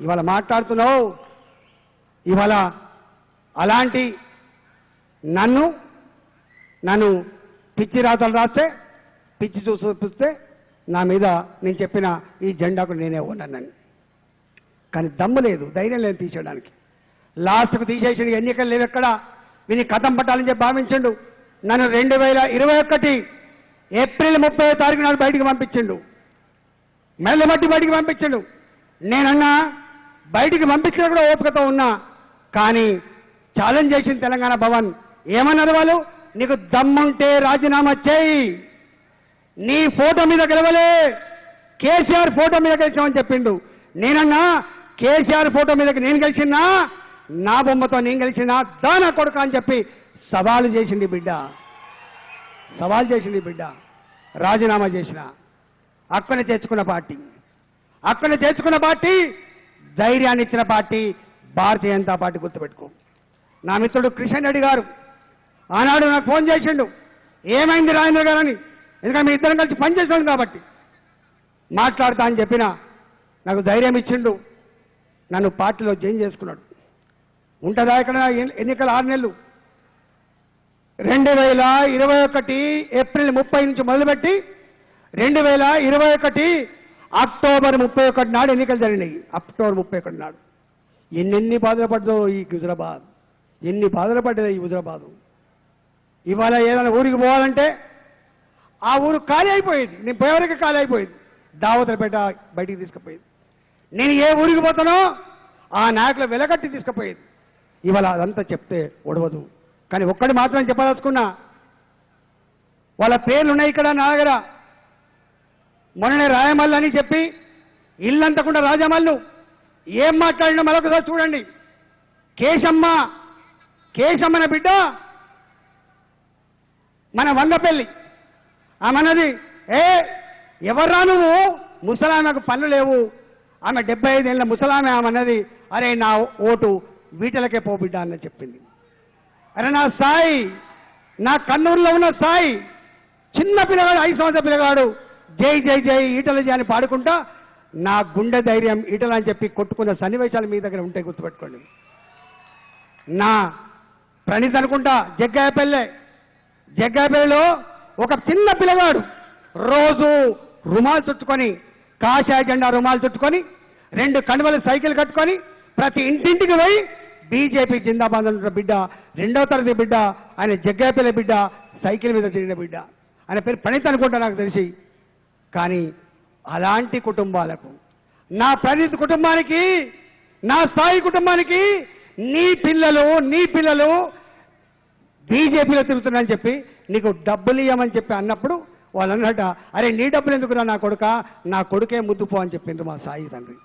ఇవాళ మాట్లాడుతున్నావు. ఇవాళ అలాంటి నన్ను నన్ను పిచ్చి రాతలు రాస్తే పిచ్చి చూసి చూపిస్తే నా మీద నేను చెప్పిన ఈ జెండాకు నేనే ఉన్నానని కానీ దమ్ము లేదు ధైర్యం లేదు తీసేయడానికి. లాస్ట్కు తీసేసిన ఎన్నికలు లేవు ఎక్కడ? విని కథం పట్టాలని చెప్పి భావించండు. నన్ను రెండు వేల ఇరవై ఒకటి ఏప్రిల్ ముప్పై తారీఖు నాడు బయటికి పంపించిండు. మెల్లమట్టి బయటికి పంపించిండు. నేనన్నా బయటికి పంపించిన కూడా ఓపికతో ఉన్నా. కానీ ఛాలెంజ్ చేసింది తెలంగాణ భవన్. ఏమన్నారు వాళ్ళు? నీకు దమ్ముంటే రాజీనామా చేయి. నీ ఫోటో మీద గెలవలే. కేసీఆర్ ఫోటో మీద గెలిచామని చెప్పిండు. నేనన్నా కేసీఆర్ ఫోటో మీదకి నేను గెలిచినా నా బొమ్మతో నేను గెలిచినా దానా కొడుక అని చెప్పి సవాలు చేసింది బిడ్డ. సవాల్ చేసింది బిడ్డ. రాజీనామా చేసిన. అక్కనే తెచ్చుకున్న పార్టీ. అక్కనే తెచ్చుకున్న పార్టీ ధైర్యాన్ని ఇచ్చిన పార్టీ భారతీయ జనతా పార్టీ గుర్తుపెట్టుకో. నా మిత్రుడు కిషన్ రెడ్డి గారు ఆనాడు నాకు ఫోన్ చేసిండు. ఏమైంది రాజేంద్ర గారని? ఎందుకంటే మీ ఇద్దరం కలిసి పనిచేసాం కాబట్టి. మాట్లాడతా అని చెప్పిన నాకు ధైర్యం ఇచ్చిండు. నన్ను పార్టీలో జాయిన్ చేసుకున్నాడు. ఉంటుందా ఇక్కడ ఎన్నికల ఆరు నెలలు? రెండు వేల ఇరవై ఒకటి ఏప్రిల్ ముప్పై నుంచి మొదలుపెట్టి రెండు వేల ఇరవై ఒకటి అక్టోబర్ ముప్పై ఒకటి నాడు ఎన్నికలు జరిగినాయి. అక్టోబర్ ముప్పై ఒకటి నాడు. ఎన్నెన్ని బాధలు పడ్డదో ఈ హుజరాబాద్. ఎన్ని బాధలు పడ్డదో ఈ హుజరాబాదు. ఇవాళ ఏదైనా ఊరికి పోవాలంటే ఆ ఊరు ఖాళీ అయిపోయేది. నేను పోయేవరకు ఖాళీ అయిపోయేది. దావతలపేట బయటికి తీసుకుపోయేది. నేను ఏ ఊరికి పోతానో ఆ నాయకులు వెలగట్టి తీసుకుపోయేది. ఇవాళ అదంతా చెప్తే ఉడవదు కానీ ఒక్కటి మాత్రం చెప్పదలుచుకున్నా వాళ్ళ పేర్లు ఉన్నాయి ఇక్కడ నా దగ్గర మొన్ననే రాయమల్లు అని చెప్పి ఇల్లంతకుండా రాజమల్లు ఏం మాట్లాడినా మరొకసారి చూడండి. కేశమ్మ కేశమ్మన బిడ్డ మన వంగపల్లి. ఆమెనది ఏ ఎవర్రా నువ్వు? ముసలామెకు పనులు లేవు. ఆమె డెబ్బై ఐదేళ్ళ ముసలామె ఆమె అన్నది అరే నా ఓటు వీటలకే పో బిడ్డ అని చెప్పింది. అరే నా సాయి నా కన్నూరులో ఉన్న సాయి చిన్న పిల్లగాడు ఐదు సంవత్సరాల పిల్లగాడు జై జై జై ఈటల జై అని పాడుకుంటా. నా గుండె ధైర్యం ఈటల అని చెప్పి కొట్టుకున్న సన్నివేశాలు మీ దగ్గర ఉంటాయి గుర్తుపెట్టుకోండి. నా ప్రణీత్ అనుకుంటా జగ్గాయపల్లె. జగ్గాయపల్లెలో ఒక చిన్న పిల్లగాడు రోజు రుమాలు చుట్టుకొని కాషాయ జెండా రుమాలు చుట్టుకొని రెండు కనుమల సైకిల్ కట్టుకొని ప్రతి ఇంటింటికి పోయి బీజేపీ జిందాబాద్ అంటున్న బిడ్డ రెండవ తరగతి బిడ్డ ఆయన జగ్గాయపల్లి బిడ్డ సైకిల్ మీద తిరిగిన బిడ్డ. ఆయన పేరు ప్రణీత్ అనుకుంటా నాకు తెలిసి. కానీ అలాంటి కుటుంబాలకు నా ప్రణీత్ కుటుంబానికి నా స్థాయి కుటుంబానికి నీ పిల్లలు నీ పిల్లలు బీజేపీలో తిరుగుతున్నారని చెప్పి నీకు డబ్బులు ఇవ్వమని చెప్పి అన్నప్పుడు వాళ్ళు అన్నట అరే నీ డబ్బులు ఎందుకురా నా కొడుక? నా కొడుకే ముద్దుపో అని చెప్పింది మా సాయి తండ్రి.